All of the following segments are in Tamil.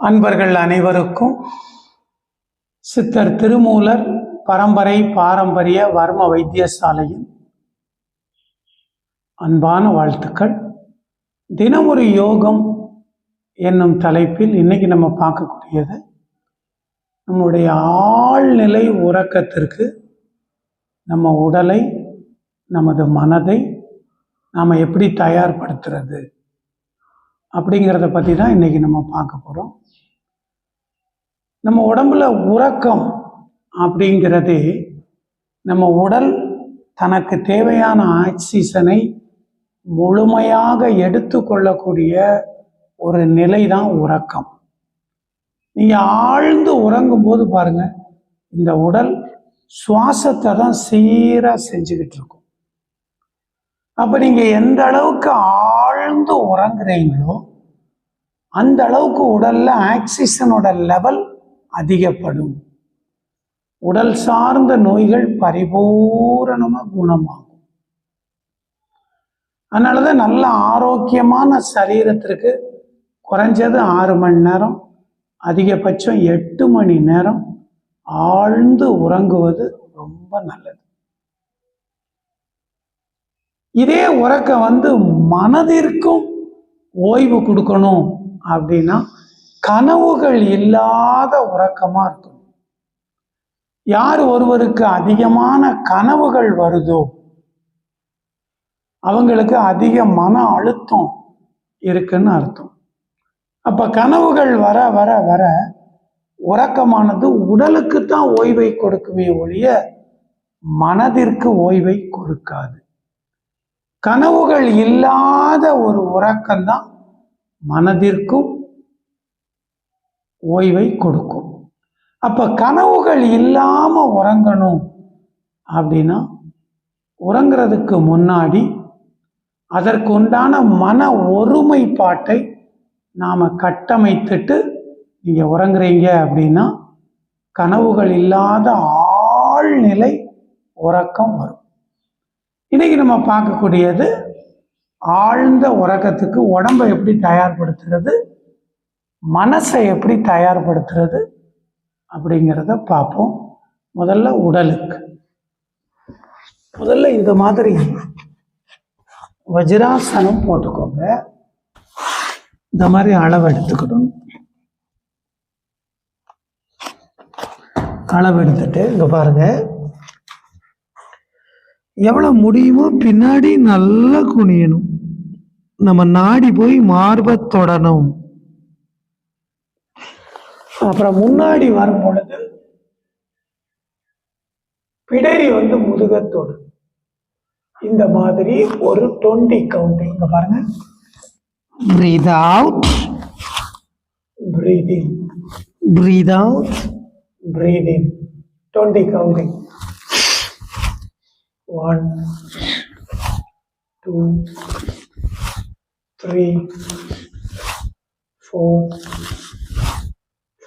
அன்பர்கள் அனைவருக்கும் சித்தர் திருமூலர் பரம்பரை பாரம்பரிய வர்ம வைத்தியசாலையின் அன்பான வாழ்த்துக்கள். தினமொரு யோகம் என்னும் தலைப்பில் இன்னைக்கு நம்ம பார்க்கக்கூடியது. நம்முடைய ஆழ்நிலை உறக்கத்திற்கு நம்ம உடலை நமது மனதை நாம் எப்படி தயார்படுத்துறது அப்படிங்கிறத பற்றி தான் இன்றைக்கி நம்ம பார்க்க போகிறோம் நம்ம உடம்புல உறக்கம் அப்படிங்கிறது நம்ம உடல் தனக்கு தேவையான ஆக்சிஜனை முழுமையாக எடுத்துக்கொள்ளக்கூடிய ஒரு நிலை தான் உறக்கம். நீங்கள் ஆழ்ந்து உறங்கும் போது பாருங்க இந்த உடல் சுவாசத்தை தான் சீராக செஞ்சுக்கிட்டு இருக்கும். அப்போ நீங்கள் எந்த அளவுக்கு ஆழ்ந்து உறங்குறீங்களோ அந்த அளவுக்கு உடல்ல ஆக்சிஜனோட லெவல் அதிகப்படும். உடல் சார்ந்த நோய்கள் பரிபூரணமாக குணமாகும். அதனால தான் நல்ல ஆரோக்கியமான சரீரத்திற்கு குறைஞ்சது ஆறு மணி நேரம் அதிகபட்சம் எட்டு மணி நேரம் ஆழ்ந்து உறங்குவது ரொம்ப நல்லது. இதே உறக்கம் வந்து மனதிற்கும் ஓய்வு கொடுக்கணும் அப்படின்னா கனவுகள் இல்லாத உறக்கமா இருக்கணும் யார் ஒருவருக்கு அதிகமான கனவுகள் வருதோ அவங்களுக்கு அதிக மன அழுத்தம் இருக்குன்னு அர்த்தம். அப்ப கனவுகள் வர வர வர உறக்கமானது உடலுக்கு தான் ஓய்வை கொடுக்குமே ஒழிய மனதிற்கு ஓய்வை கொடுக்காது. கனவுகள் இல்லாத ஒரு உறக்கம்தான் மனதிற்கும் ஓய்வை கொடுக்கும். அப்போ கனவுகள் இல்லாமல் உறங்கணும் அப்படின்னா உறங்குறதுக்கு முன்னாடி அதற்கு உண்டான மன ஒருமைப்பாட்டை நாம் கட்டமைத்துட்டு நீங்கள் உறங்குறீங்க அப்படின்னா கனவுகள் இல்லாத ஆழ்நிலை உறக்கம் வரும். இன்றைக்கி நம்ம பார்க்கக்கூடியது ஆழ்ந்த உறக்கத்துக்கு உடம்பை எப்படி தயார்படுத்துறது? மனசை எப்படி தயார்படுத்துறது அப்படிங்கிறத பார்ப்போம். முதல்ல உடலுக்கு. முதல்ல இந்த மாதிரி வஜ்ராசனம் போட்டுக்கோங்க. இந்த மாதிரி அளவு எடுத்துக்கணும். அளவு எடுத்துட்டு இங்க பாருங்க. எவ்வளவு முடியுமோ பின்னாடி நல்லா குனியணும். நம்ம நாடி போய் மார்பை தொடணும். அப்புறம் முன்னாடி வரும் பொழுது பிடரி வந்து முதுகத்தோடு. இந்த மாதிரி ஒரு டுவெண்ட்டி கவுண்ட். இங்க பாருங்க. Breath out breathing breath out breathing twenty counting one two three four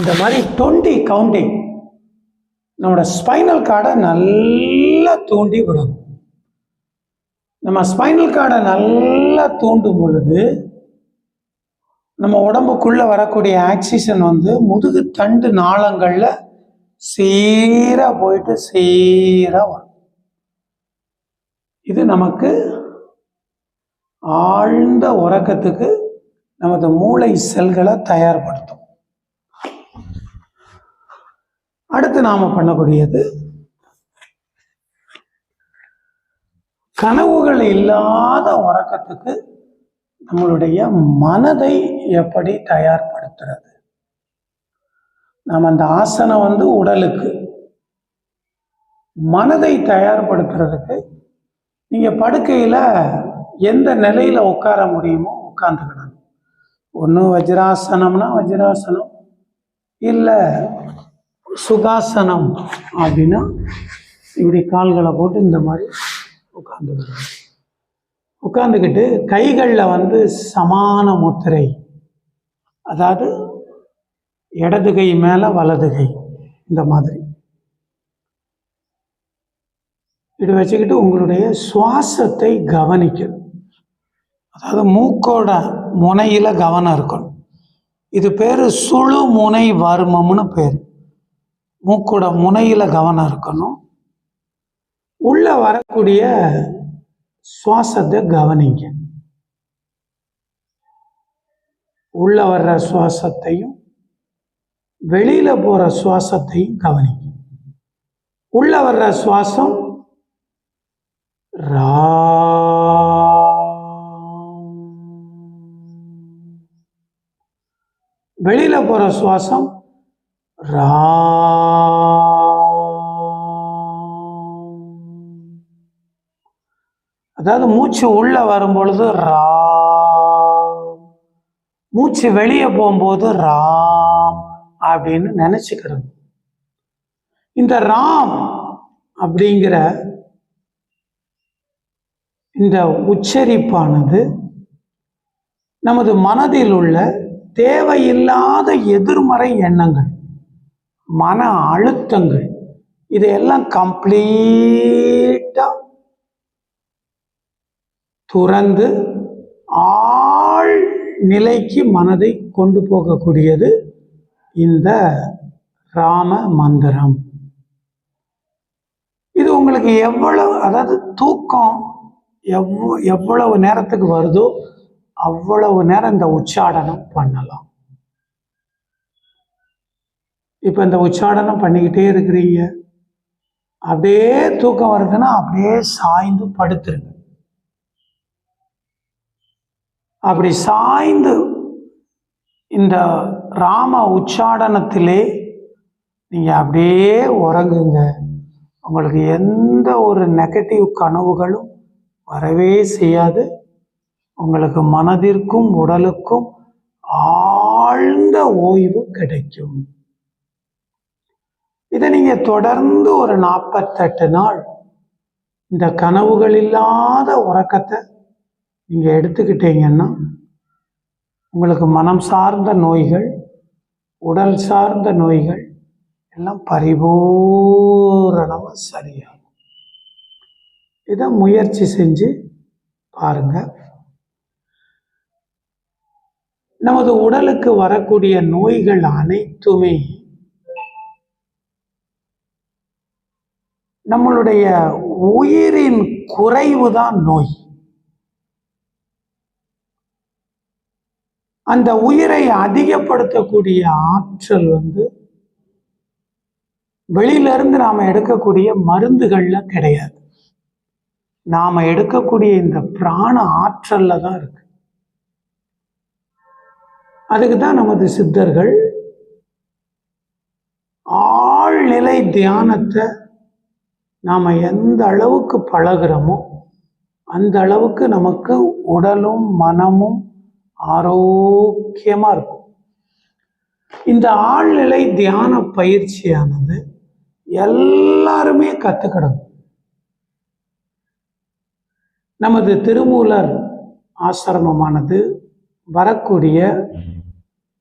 இந்த மாதிரி டுவெண்ட்டி கவுண்டிங் நம்மளோட ஸ்பைனல் கார்டை நல்லா தூண்டி விடும் நம்ம ஸ்பைனல் கார்டை நல்லா தூண்டும் பொழுது நம்ம உடம்புக்குள்ளே வரக்கூடிய ஆக்சிஜன் வந்து முதுகு தண்டு நாளங்களில் சீராக போயிட்டு சீராக வரும். இது நமக்கு ஆழ்ந்த உறக்கத்துக்கு நமது மூளை செல்களை தயார்படுத்தும். அடுத்து நாம பண்ணக்கூடியது கனவுகள் இல்லாத உறக்கத்துக்கு நம்மளுடைய மனதை எப்படி தயார்படுத்துறது? நாம் அந்த ஆசனம் வந்து உடலுக்கு மனதை தயார்படுத்துறதுக்கு நீங்கள் படுக்கையில் எந்த நிலையில உட்கார முடியுமோ உட்கார்ந்துக்கிடணும் ஒன்று வஜ்ராசனம்னா வஜ்ராசனம். இல்லை சுகாசனம் அப்படின்னா இப்படி கால்களை போட்டு இந்த மாதிரி உட்காந்துக்கிறது உட்காந்துக்கிட்டு கைகளில் வந்து சமான முத்திரை. அதாவது இடது கை மேலே வலது கை இந்த மாதிரி. இப்படி வச்சுக்கிட்டு உங்களுடைய சுவாசத்தை கவனிக்கணும். அதாவது மூக்கோட முனையில் கவனம் இருக்கணும். இது பேர் சுழு முனை வர்மம்னு பேர். மூக்கோட முனையில் கவனம் இருக்கணும். உள்ள வரக்கூடிய சுவாசத்தை கவனிங்க. உள்ள வர்ற சுவாசத்தையும் வெளியில போற சுவாசத்தையும் கவனிங்க. உள்ள வர்ற சுவாசம் ரா. வெளியில போற சுவாசம் அதாவது மூச்சு உள்ள வரும் பொழுது ரா மூச்சு வெளியே போகும்போது ராம் அப்படின்னு நினைச்சுக்கிறது. இந்த ராம் அப்படிங்கிற இந்த உச்சரிப்பானது நமது மனதில் உள்ள தேவையில்லாத எதிர்மறை எண்ணங்கள் மன அழுத்தங்கள் இதையெல்லாம் கம்ப்ளீட்டா துறந்து ஆள் நிலைக்கு மனதை கொண்டு போகக்கூடியது இந்த ராம மந்திரம். இது உங்களுக்கு எவ்வளவு அதாவது தூக்கம் எவ்வளவு நேரத்துக்கு வருதோ அவ்வளவு நேரம் இந்த உச்சாடனம் பண்ணலாம். இப்போ இந்த உச்சாடனம் பண்ணிக்கிட்டே இருக்கிறீங்க. அப்படியே தூக்கம் வருதுன்னா அப்படியே சாய்ந்து படுத்துருங்க. அப்படி சாய்ந்து இந்த ராம உச்சாடனத்திலே நீங்கள் அப்படியே உறங்குங்க. உங்களுக்கு எந்த ஒரு நெகட்டிவ் கனவுகளும் வரவே செய்யாது. உங்களுக்கு மனதிற்கும் உடலுக்கும் ஆழ்ந்த ஓய்வு கிடைக்கும். இதை நீங்க தொடர்ந்து ஒரு நாற்பத்தெட்டு நாள் இந்த கனவுகள் இல்லாத உறக்கத்தை நீங்க எடுத்துக்கிட்டீங்கன்னா உங்களுக்கு மனம் சார்ந்த நோய்கள் உடல் சார்ந்த நோய்கள் எல்லாம் பரிபூரணமாக சரியாகும். இதை முயற்சி செஞ்சு பாருங்க. நமது உடலுக்கு வரக்கூடிய நோய்கள் அனைத்துமே நம்மளுடைய உயிரின் குறைவு தான் நோய். அந்த உயிரை அதிகப்படுத்தக்கூடிய ஆற்றல் வந்து வெளியிலிருந்து இருந்து நாம எடுக்கக்கூடிய மருந்துகள்ல கிடையாது. நாம எடுக்கக்கூடிய இந்த பிராண ஆற்றல்ல தான் இருக்கு. அதுக்கு தான் நமது சித்தர்கள் ஆழ்நிலை தியானத்தை நாம எந்த அளவுக்கு பழகுறோமோ அந்த அளவுக்கு நமக்கு உடலும் மனமும் ஆரோக்கியமா இருக்கும். இந்த ஆழ்நிலை தியான பயிற்சியானது எல்லாருமே கத்துக்கிடணும். நமது திருமூலர் ஆசிரமமானது வரக்கூடிய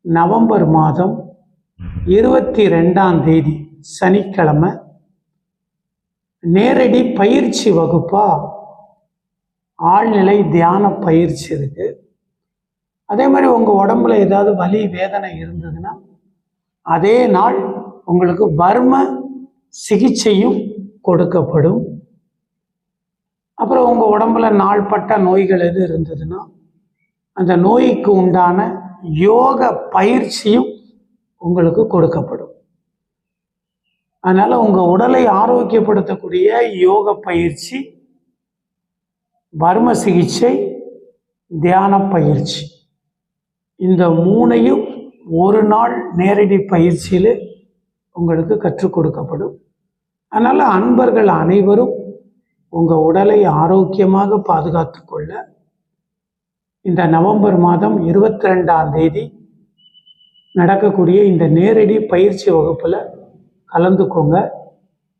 நவம்பர் மாதம் இருபத்தி ரெண்டாம் தேதி சனிக்கிழமை நேரடி பயிற்சி வகுப்பா? ஆழ்நிலை தியான பயிற்சி இருக்கு அதே மாதிரி உங்கள் உடம்புல ஏதாவது வலி வேதனை இருந்ததுன்னா அதே நாள் உங்களுக்கு வர்ம சிகிச்சையும் கொடுக்கப்படும். அப்புறம் உங்கள் உடம்புல நாள்பட்ட நோய்கள் எது இருந்ததுன்னா அந்த நோய்க்கு உண்டான யோக பயிற்சியும் உங்களுக்கு கொடுக்கப்படும். அதனால உங்க உடலை ஆரோக்கியப்படுத்தக்கூடிய யோக பயிற்சி பர்ம சிகிச்சை தியான பயிற்சி. இந்த மூணையும் ஒரு நாள் நேரடி பயிற்சியில் உங்களுக்கு கற்றுக் கொடுக்கப்படும். அதனால் அன்பர்கள் அனைவரும் உங்கள் உடலை ஆரோக்கியமாக பாதுகாத்து கொள்ள இந்த நவம்பர் மாதம் இருபத்தி ரெண்டாம் தேதி நடக்கக்கூடிய இந்த நேரடி பயிற்சி வகுப்பில் கலந்துக்கோங்க.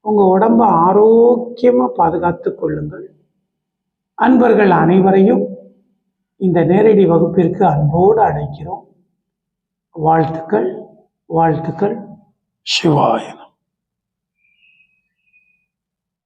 உங்கள் உடம்பை ஆரோக்கியமாக பாதுகாத்து கொள்ளுங்கள். அன்பர்கள் அனைவரையும் இந்த நேரடி வகுப்பிற்கு அன்போடு அழைக்கிறோம். வாழ்த்துக்கள் வாழ்த்துக்கள். சிவாயனம்